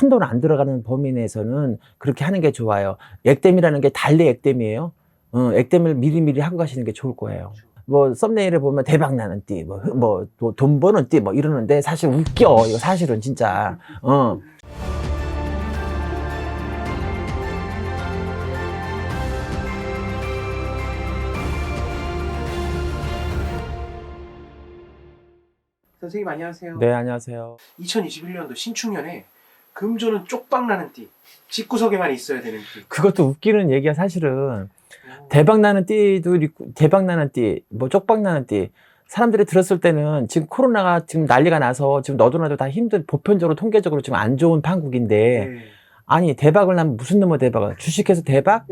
큰 돈 안 들어가는 범위 내에서는 그렇게 하는 게 좋아요. 액땜이라는 게 달리 액땜이에요. 어, 액땜을 미리미리 하고 가시는 게 좋을 거예요. 뭐 썸네일에 보면 대박 나는 띠, 뭐, 뭐, 또돈 버는 띠, 뭐 이러는데 사실 웃겨. 이거 사실은 진짜. 어. 선생님 안녕하세요. 네, 안녕하세요. 2021년도 신축년에 금조는 쪽박 나는 띠. 집구석에만 있어야 되는 띠. 그것도 웃기는 얘기야, 사실은. 대박 나는 띠도 있고, 대박 나는 띠, 뭐 쪽박 나는 띠. 사람들이 들었을 때는 지금 코로나가 지금 난리가 나서 지금 너도 나도 다 힘든, 보편적으로 통계적으로 지금 안 좋은 판국인데, 네. 아니, 대박을 나면 무슨 놈의 대박을? 주식해서 대박?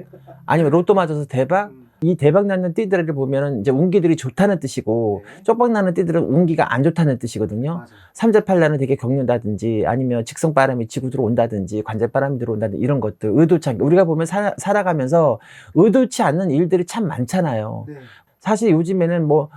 아니면 로또 맞아서 대박? 음, 이 대박 나는 띠들을 보면은 이제 운기들이 좋다는 뜻이고, 네. 쪽박 나는 띠들은 운기가 안 좋다는 뜻이거든요. 맞아요. 삼재팔라는 되게 겪는다든지 아니면 직성 바람이 지구 들어온다든지 관제 바람이 들어온다든지 이런 것들 의도치 않게 우리가 보면 사, 살아가면서 의도치 않는 일들이 참 많잖아요. 네. 사실 요즘에는 뭐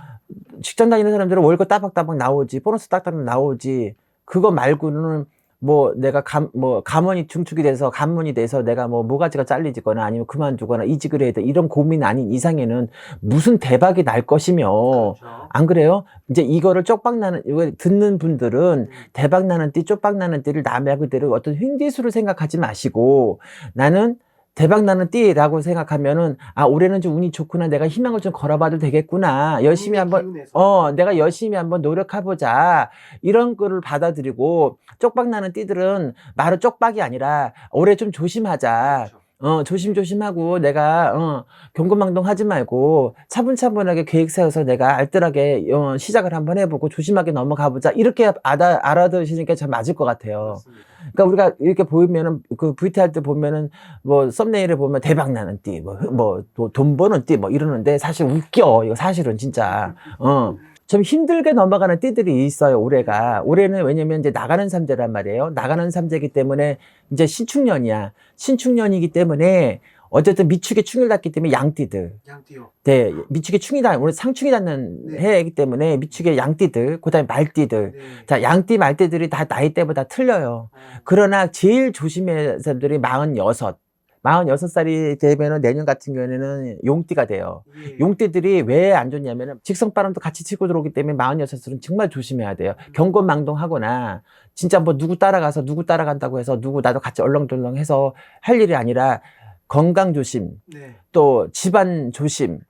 직장 다니는 사람들은 월급 따박따박 나오지 보너스 딱딱 나오지 그거 말고는 뭐 내가 감, 뭐 감원이 중축이 돼서 감문이 돼서 내가 뭐 모가지가 잘리거나 아니면 그만두거나 이직을 해야 돼 이런 고민 아닌 이상에는 무슨 대박이 날 것이며 그렇죠. 안 그래요? 이제 이거를 쪽박 나는 이거 듣는 분들은 음, 대박 나는 띠, 쪽박 나는 띠를 남의 그대로 어떤 횡기수로 생각하지 마시고 나는 대박 나는 띠라고 생각하면은 아 올해는 좀 운이 좋구나 내가 희망을 좀 걸어봐도 되겠구나 열심히 한번 기운에서. 어 내가 열심히 한번 노력해보자 이런 거를 받아들이고 쪽박 나는 띠들은 말은 쪽박이 아니라 올해 좀 조심하자 그렇죠. 어, 조심조심하고 내가, 어, 경고망동 하지 말고 차분차분하게 계획 세워서 내가 알뜰하게, 어, 시작을 한번 해보고 조심하게 넘어가 보자. 이렇게 알아, 알아두시니까 참 맞을 것 같아요. 맞습니다. 그러니까 우리가 이렇게 보면은, 그 VT 할 때 보면은, 뭐, 썸네일에 보면 대박 나는 띠, 뭐, 뭐, 돈 버는 띠, 뭐 이러는데 사실 웃겨. 이거 사실은 진짜. 어. 좀 힘들게 넘어가는 띠들이 있어요, 올해가. 올해는 왜냐면 이제 나가는 삼재란 말이에요. 나가는 삼재이기 때문에 이제 신축년이야. 신축년이기 때문에 어쨌든 미축에 충을 닿기 때문에 양띠들. 양띠요. 네, 미축에 충이 닿, 오늘 상충이 닿는 네. 해이기 때문에 미축에 양띠들, 그 다음에 말띠들. 네. 자, 양띠, 말띠들이 다 나이 때보다 틀려요. 어, 그러나 제일 조심해야 할 사람들이 46. 46 살이 되면은 내년 같은 경우에는 용띠가 돼요. 예. 용띠들이 왜 안 좋냐면은 직성바람도 같이 치고 들어오기 때문에 46 살은 정말 조심해야 돼요. 경건망동하거나 진짜 뭐 누구 따라가서 누구 따라간다고 해서 누구 나도 같이 얼렁덜렁 해서 할 일이 아니라 건강 조심, 네. 또 집안 조심,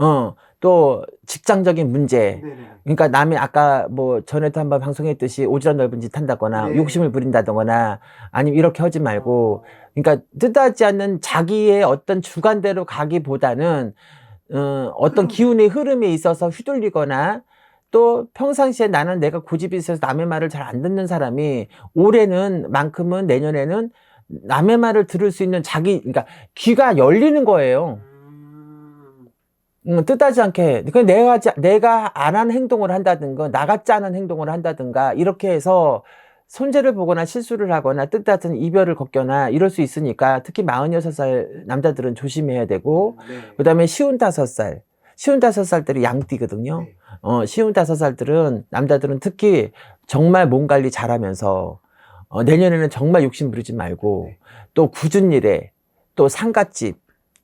어, 또 직장적인 문제. 네. 네. 그러니까 남이 아까 뭐 전에도 한번 방송했듯이 오지랖 넓은 짓 한다거나 네. 욕심을 부린다거나 아니면 이렇게 하지 말고 그러니까 뜻하지 않는 자기의 어떤 주관대로 가기보다는 어, 어떤 흐름. 기운의 흐름에 있어서 휘둘리거나 또 평상시에 나는 내가 고집이 있어서 남의 말을 잘 안 듣는 사람이 올해는 만큼은 내년에는 남의 말을 들을 수 있는 자기 그러니까 귀가 열리는 거예요. 음, 음, 뜻하지 않게 그 내가 내가 안 한 행동을 한다든가 나같지 않은 행동을 한다든가 이렇게 해서 손재를 보거나 실수를 하거나 않은 이별을 겪거나 이럴 수 있으니까 특히 46살 남자들은 조심해야 되고 네. 그다음에 쉬운 다섯 살 쉬운 다섯 살들이 양띠거든요. 네. 어, 쉬운 다섯 살들은 남자들은 특히 정말 몸 관리 잘하면서 어, 내년에는 정말 욕심 부리지 말고 네. 또 굳은 일에 또 상갓집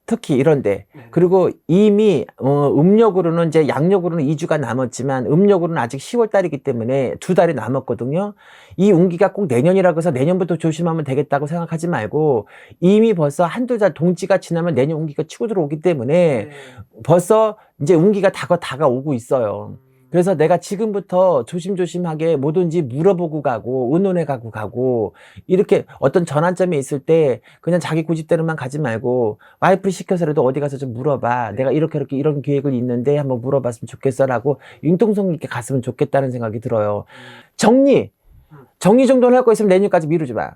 특히 이런데 네. 그리고 이미 어, 음력으로는 이제 양력으로는 2주가 남았지만 음력으로는 아직 10월 달이기 때문에 두 달이 남았거든요. 이 운기가 꼭 내년이라고 해서 내년부터 조심하면 되겠다고 생각하지 말고 이미 벌써 한두 달 동지가 지나면 내년 운기가 치고 들어오기 때문에 네. 벌써 이제 운기가 다가 다가오고 있어요. 음, 그래서 내가 지금부터 조심조심하게 뭐든지 물어보고 가고 의논해 가고 가고 이렇게 어떤 전환점에 있을 때 그냥 자기 고집대로만 가지 말고 와이프를 시켜서라도 어디 가서 좀 물어봐. 네. 내가 이렇게 이렇게 이런 계획을 있는데 한번 물어봤으면 좋겠어라고 융통성 있게 갔으면 좋겠다는 생각이 들어요. 정리. 정리 정도는 할거 있으면 내년까지 미루지 마.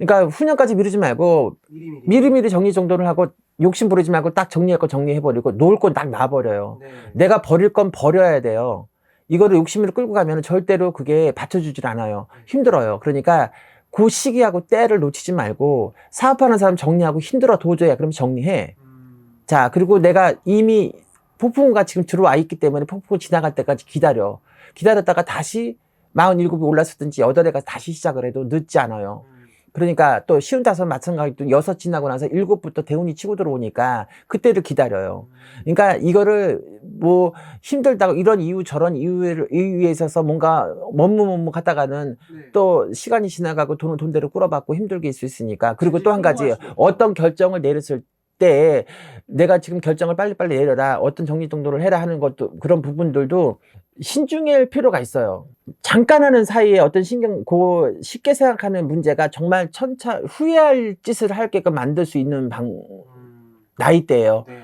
어, 그러니까 후년까지 미루지 말고 미리미리. 미리미리 정리 정도를 하고 욕심 부리지 말고 딱 정리할 거 정리해버리고 놓을 건 딱 놔버려요. 네. 내가 버릴 건 버려야 돼요. 이거를 욕심으로 끌고 가면 절대로 그게 받쳐주질 않아요. 힘들어요. 그러니까 그 시기하고 때를 놓치지 말고 사업하는 사람 정리하고 힘들어 도저히 그럼 정리해. 음, 자 그리고 내가 이미 폭풍우가 지금 들어와 있기 때문에 폭풍우 지나갈 때까지 기다려. 기다렸다가 다시 47이 올랐었든지 8에 가서 다시 시작을 해도 늦지 않아요. 음, 그러니까 또 쉬운 다섯 마찬가지로 여섯 지나고 나서 일곱부터 대운이 치고 들어오니까 그때를 기다려요. 그러니까 이거를 뭐 힘들다고 이런 이유 저런 이유를 이유에 있어서 뭔가 머뭇머뭇 하다가는 네. 또 시간이 지나가고 돈은 돈대로 꾸러받고 힘들게 있을 수 있으니까 그리고 이제 또한 가지. 어떤 결정을 내렸을 때 내가 지금 결정을 빨리빨리 내려라 어떤 정리정돈을 해라 하는 것도 그런 부분들도 신중할 필요가 있어요. 잠깐 하는 사이에 어떤 신경 고 쉽게 생각하는 문제가 정말 천차 후회할 짓을 할게끔 만들 수 있는 방 음, 나이대예요. 네.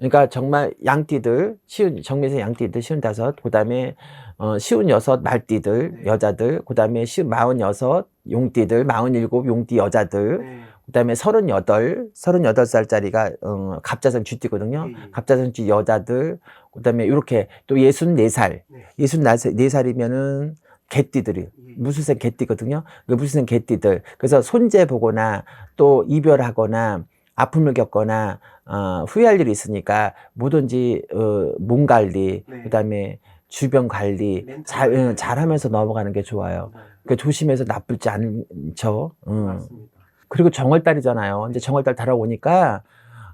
그러니까 정말 양띠들 쉬운 정미세 양띠들 쉬운 다섯 그 다음에 어 쉬운 여섯 말띠들 네. 여자들 그 다음에 쉬운 마흔 여섯 용띠들 마흔 일곱 용띠 여자들 네. 그다음에 서른 여덟 서른 여덟 살짜리가 어 갑자선 쥐띠거든요 예, 예. 갑자선 쥐 여자들 그다음에 이렇게 또 예순 네살 네. 예순 네 살이면은 개띠들이 예. 무술생 개띠거든요. 그 무술생 개띠들. 그래서 손재 보거나 또 이별하거나 아픔을 겪거나 어, 후회할 일이 있으니까 뭐든지 어, 몸 관리, 네. 그다음에 주변 관리 잘. 응, 잘하면서 넘어가는 게 좋아요. 네. 그 조심해서 나쁘지 않죠. 응. 맞습니다. 그리고 정월달이잖아요. 이제 정월달 달아오니까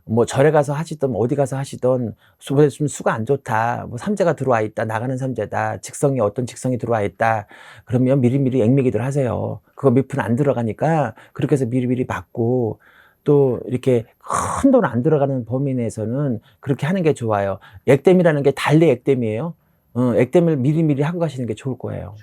뭐 절에 가서 하시던 뭐 어디 가서 하시던 수, 좀 수가 안 좋다. 뭐 삼재가 들어와 있다. 나가는 삼재다. 직성이 어떤 직성이 들어와 있다. 그러면 미리미리 액매기들 하세요. 그거 몇 푼 안 들어가니까 그렇게 해서 미리미리 받고 또 이렇게 큰 돈 안 들어가는 범위 내에서는 그렇게 하는 게 좋아요. 액땜이라는 게 달래 액땜이에요. 어, 액땜을 미리미리 하고 가시는 게 좋을 거예요.